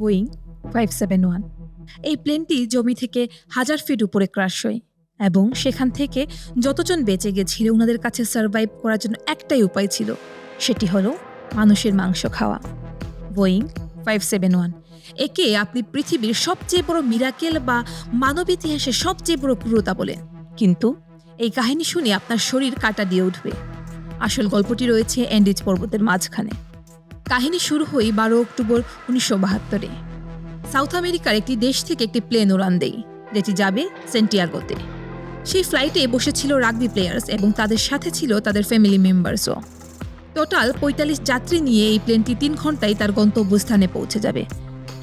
Boeing five seven one. এই প্লেনটি জমি থেকে হাজার ফিট উপরে ক্রাশ হয় এবং সেখান থেকে যতজন বেঁচে গেছিল ওনাদের কাছে সার্ভাইভ করার জন্য একটাই উপায় ছিল, সেটি হলো মানুষের মাংস খাওয়া। Boeing five seven one. একে আপনি পৃথিবীর সবচেয়ে বড় মিরাকেল বা মানব ইতিহাসের সবচেয়ে বড় ক্রূরতা বলেন কিন্তু এই কাহিনী শুনে আপনার শরীর কাটা দিয়ে উঠবে। আসল গল্পটি রয়েছে অ্যান্ডিজ পর্বতের মাঝখানে। কাহিনী শুরু হয় বারো অক্টোবর উনিশশো বাহাত্তরে। সাউথ আমেরিকার একটি দেশ থেকে একটি প্লেন উড়ান দেয়, যেটি যাবে সেন্টিয়াগোতে। সেই ফ্লাইটে বসেছিল রাগবি প্লেয়ার্স এবং তাদের সাথে ছিল তাদের ফ্যামিলি মেম্বার্সও। টোটাল পঁয়তাল্লিশ যাত্রী নিয়ে এই প্লেনটি তিন ঘন্টায় তার গন্তব্যস্থানে পৌঁছে যাবে।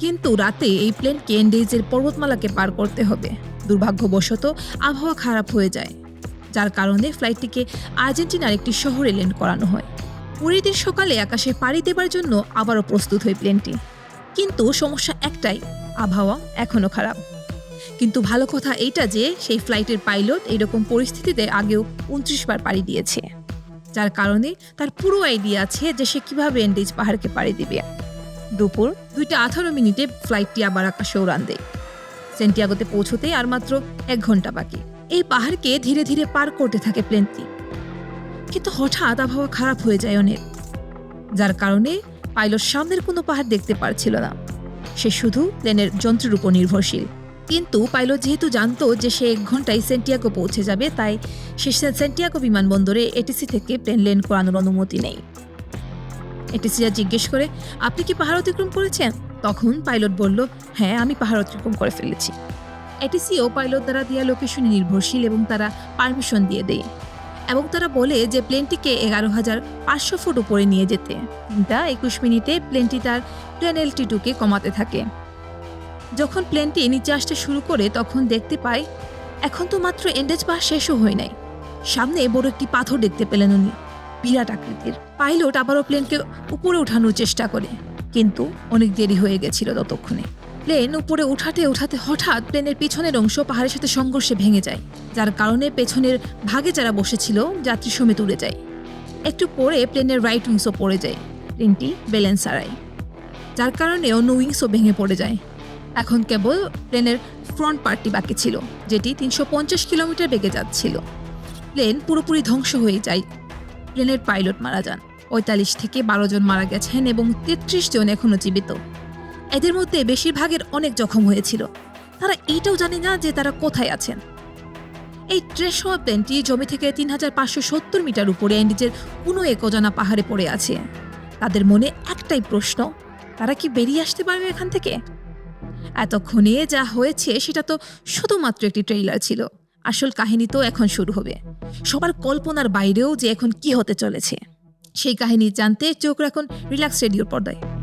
কিন্তু রাতে এই প্লেনকে এন্ডেজের পর্বতমালাকে পার করতে হবে। দুর্ভাগ্যবশত আবহাওয়া খারাপ হয়ে যায়, যার কারণে ফ্লাইটটিকে আর্জেন্টিনার একটি শহরে ল্যান্ড করানো হয়। পরের দিন সকালে আকাশে পাড়ি দেবার জন্য আবারও প্রস্তুত হয় প্লেনটি। কিন্তু সমস্যা একটাই, আবহাওয়া এখনও খারাপ। কিন্তু ভালো কথা এইটা যে, সেই ফ্লাইটের পাইলট এরকম পরিস্থিতিতে আগেও উনত্রিশ বার পাড়ি দিয়েছে। যার কারণে তার পুরো আইডিয়া আছে যে সে কীভাবে এন্ডেজ পাহাড়কে পাড়ি দিবে। দুপুর দুইটা আঠারো মিনিটে ফ্লাইটটি আবার আকাশে উড়ান দেয়। সেন্টিয়াগোতে পৌঁছতে আর মাত্র এক ঘণ্টা বাকি। এই পাহাড়কে ধীরে ধীরে পার করতে থাকে প্লেনটি। কিন্তু হঠাৎ আবহাওয়া খারাপ হয়ে যায় অনেক যার কারণে পাইলট সামনের কোনো পাহাড় দেখতে পারছিল না। সে শুধু প্লেনের যন্ত্রের উপর নির্ভরশীল। কিন্তু পাইলট যেহেতু জানতো যে সে এক ঘন্টায় সেন্টিয়াগো পৌঁছে যাবে, তাই সে সেন্টিয়াগো বিমানবন্দরে এটিসি থেকে প্লেন ল্যান্ড করানোর অনুমতি নেই। এটিসিরা জিজ্ঞেস করে, আপনি কি পাহাড় অতিক্রম করেছেন? তখন পাইলট বলল হ্যাঁ আমি পাহাড় অতিক্রম করে ফেলেছি। এটিসিও পাইলট দ্বারা দেওয়া লোকেশনে নির্ভরশীল এবং তারা পারমিশন দিয়ে দেয়। এবং তারা বলে যে প্লেনটিকে এগারো হাজার পাঁচশো ফুট উপরে নিয়ে যেতে। তিনটা একুশ মিনিটে প্লেনটি তার প্লেন এলটিটুকে কমাতে থাকে। যখন প্লেনটি নিচে আসতে শুরু করে, তখন দেখতে পাই, এখন তো মাত্র এন্ডেজ পাস শেষও হয় নাই। সামনে বড় একটি পাথর দেখতে পেলেন উনি। বিরাট আকৃতির। পাইলট আবারও প্লেনকে উপরে ওঠানোর চেষ্টা করে। কিন্তু অনেক দেরি হয়ে গেছিল ততক্ষণে। প্লেন উপরে উঠাতে উঠাতে হঠাৎ প্লেনের পিছনের অংশ পাহাড়ের সাথে সংঘর্ষে ভেঙে যায়, যার কারণে পেছনের ভাগে যারা বসেছিল যাত্রী সমেত উড়ে যায়। একটু পরে প্লেনের রাইট উইংসও পড়ে যায়, প্লেনটি ব্যালেন্স হারায় যার কারণে অন্য উইংসও ভেঙে পড়ে যায়। এখন কেবল প্লেনের ফ্রন্ট পার্টটি বাকি ছিল, যেটি তিনশো পঞ্চাশ কিলোমিটার বেগে যাচ্ছিল। প্লেন পুরোপুরি ধ্বংস হয়ে যায়। প্লেনের পাইলট মারা যান, পঁয়তাল্লিশ থেকে বারো জন মারা গেছেন এবং তেত্রিশ জন এখনও জীবিত। এদের মধ্যে বেশিরভাগের অনেক জখম হয়েছিল। তারা এইটাও জানে না যে তারা কোথায় আছেন। এই ট্রেস হওয়া প্লেনটি জমি থেকে তিন হাজার পাঁচশো সত্তর মিটার উপরে অ্যান্ডিজের কোনো এক অজানা পাহাড়ে পড়ে আছে। তাদের মনে একটাই প্রশ্ন, তারা কি বেরিয়ে আসতে পারবে এখান থেকে? এতক্ষণে যা হয়েছে সেটা তো শুধুমাত্র একটি ট্রেইলার ছিল। আসল কাহিনী তো এখন শুরু হবে। সবার কল্পনার বাইরেও যে এখন কি হতে চলেছে। সেই কাহিনী জানতে চোখ রাখুন রিল্যাক্স রেডিওর পর্দায়।